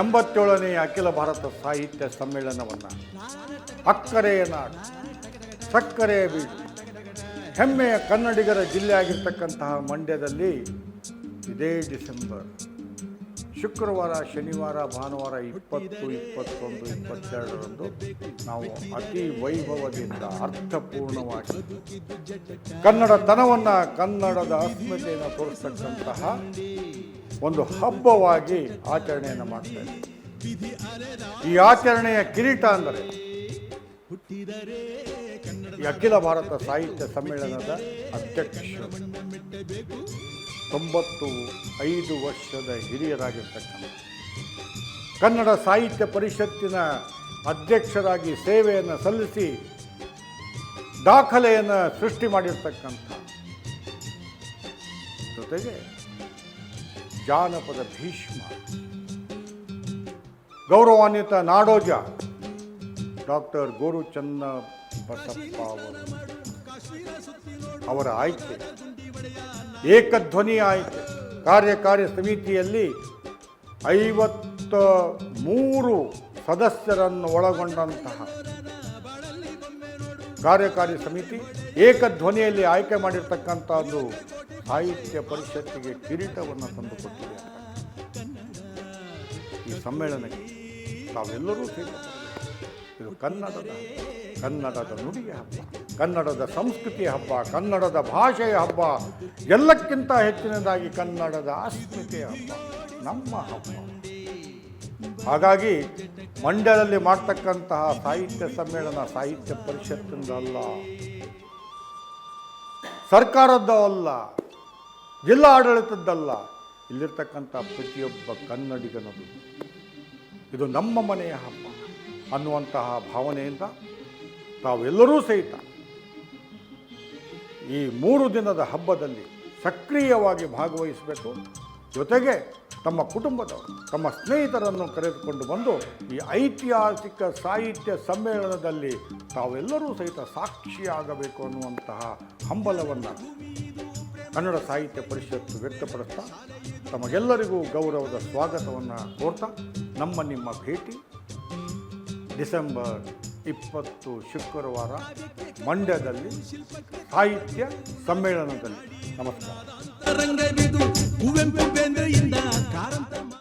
ಎಂಬತ್ತೇಳನೆಯ ಅಖಿಲ ಭಾರತ ಸಾಹಿತ್ಯ ಸಮ್ಮೇಳನವನ್ನು ಅಕ್ಕರೆಯ ನಾಡು, ಸಕ್ಕರೆಯ ಬೀಡು, ಹೆಮ್ಮೆಯ ಕನ್ನಡಿಗರ ಜಿಲ್ಲೆ ಆಗಿರ್ತಕ್ಕಂತಹ ಮಂಡ್ಯದಲ್ಲಿ ಇದೇ ಡಿಸೆಂಬರ್. ಶುಕ್ರವಾರ, ಶನಿವಾರ, ಭಾನುವಾರ ಇಪ್ಪತ್ತು, ಇಪ್ಪತ್ತೊಂದು, ಇಪ್ಪತ್ತೆರಡರಂದು ನಾವು ಅತಿ ವೈಭವದಿಂದ ಅರ್ಥಪೂರ್ಣವಾಗಿ ಕನ್ನಡ ತನವನ್ನು ಕನ್ನಡದ ಅಸ್ಮಿತೆಯನ್ನು ತೋರಿಸ್ತಕ್ಕಂತಹ ಒಂದು ಹಬ್ಬವಾಗಿ ಆಚರಣೆಯನ್ನು ಮಾಡ್ತೇವೆ ಈ ಆಚರಣೆಯ ಕಿರೀಟ ಅಂದರೆ ಈ ಅಖಿಲ ಭಾರತ ಸಾಹಿತ್ಯ ಸಮ್ಮೇಳನದ ಅಧ್ಯಕ್ಷರು. ತೊಂಬತ್ತು ಐದು ವರ್ಷದ ಹಿರಿಯರಾಗಿರ್ತಕ್ಕಂಥ ಕನ್ನಡ ಸಾಹಿತ್ಯ ಪರಿಷತ್ತಿನ ಅಧ್ಯಕ್ಷರಾಗಿ ಸೇವೆಯನ್ನು ಸಲ್ಲಿಸಿ ದಾಖಲೆಯನ್ನು ಸೃಷ್ಟಿ ಮಾಡಿರ್ತಕ್ಕಂಥ ಜೊತೆಗೆ ಜಾನಪದ ಭೀಷ್ಮ, ಗೌರವಾನ್ವಿತ ನಾಡೋಜ ಡಾಕ್ಟರ್ ಗೋರು ಚನ್ನ ಬಸಪ್ಪ ಅವರು ಅವರ ಆಯ್ಕೆ. ಏಕಧ್ವನಿ ಆಯ್ಕೆ. ಕಾರ್ಯಕಾರಿ ಸಮಿತಿಯಲ್ಲಿ ಐವತ್ತ ಮೂರು ಸದಸ್ಯರನ್ನು ಒಳಗೊಂಡಂತಹ ಕಾರ್ಯಕಾರಿ ಸಮಿತಿ ಏಕಧ್ವನಿಯಲ್ಲಿ ಆಯ್ಕೆ ಮಾಡಿರ್ತಕ್ಕಂಥದ್ದು ಸಾಹಿತ್ಯ ಪರಿಷತ್ತಿಗೆ ಕಿರೀಟವನ್ನು ತಂದುಕೊಟ್ಟಿದೆ. ಈ ಸಮ್ಮೇಳನಕ್ಕೆ ತಾವೆಲ್ಲರೂ ಸೇರಿ ಇದು ಕನ್ನಡದ ಕನ್ನಡದ ನುಡಿಗೆ ಹಬ್ಬ. ಕನ್ನಡದ ಸಂಸ್ಕೃತಿಯ ಹಬ್ಬ, ಕನ್ನಡದ ಭಾಷೆಯ ಹಬ್ಬ, ಎಲ್ಲಕ್ಕಿಂತ ಹೆಚ್ಚಿನದಾಗಿ ಕನ್ನಡದ ಅಸ್ಮಿತೆಯ ಹಬ್ಬ, ನಮ್ಮ ಹಬ್ಬ. ಹಾಗಾಗಿ ಮಂಡ್ಯದಲ್ಲಿ ಮಾಡ್ತಕ್ಕಂತಹ ಸಾಹಿತ್ಯ ಸಮ್ಮೇಳನ ಸಾಹಿತ್ಯ ಪರಿಷತ್ತಿಂದಲ್ಲ ಸರ್ಕಾರದ್ದು ಅಲ್ಲ, ಜಿಲ್ಲಾ ಆಡಳಿತದ್ದಲ್ಲ ಇಲ್ಲಿರ್ತಕ್ಕಂಥ ಪ್ರತಿಯೊಬ್ಬ ಕನ್ನಡಿಗನದು ಇದು ನಮ್ಮ ಮನೆಯ ಹಬ್ಬ ಅನ್ನುವಂತಹ ಭಾವನೆಯಿಂದ ತಾವೆಲ್ಲರೂ ಸಹಿತ ಈ ಮೂರು ದಿನದ ಹಬ್ಬದಲ್ಲಿ ಸಕ್ರಿಯವಾಗಿ ಭಾಗವಹಿಸಬೇಕು. ಜೊತೆಗೆ ತಮ್ಮ ಕುಟುಂಬದವರು, ತಮ್ಮ ಸ್ನೇಹಿತರನ್ನು ಕರೆದುಕೊಂಡು ಬಂದು ಈ ಐತಿಹಾಸಿಕ ಸಾಹಿತ್ಯ ಸಮ್ಮೇಳನದಲ್ಲಿ ತಾವೆಲ್ಲರೂ ಸಹಿತ ಸಾಕ್ಷಿಯಾಗಬೇಕು ಅನ್ನುವಂತಹ ಹಂಬಲವನ್ನು ಕನ್ನಡ ಸಾಹಿತ್ಯ ಪರಿಷತ್ತು ವ್ಯಕ್ತಪಡಿಸ್ತಾ, ತಮಗೆಲ್ಲರಿಗೂ ಗೌರವದ ಸ್ವಾಗತವನ್ನು ಕೋರ್ತಾ, ನಮ್ಮ ನಿಮ್ಮ ಭೇಟಿ. ಡಿಸೆಂಬರ್ ಇಪ್ಪತ್ತು ಶುಕ್ರವಾರ ಮಂಡ್ಯದಲ್ಲಿ ಸಾಹಿತ್ಯ ಸಮ್ಮೇಳನದಲ್ಲಿ. ನಮಸ್ಕಾರ.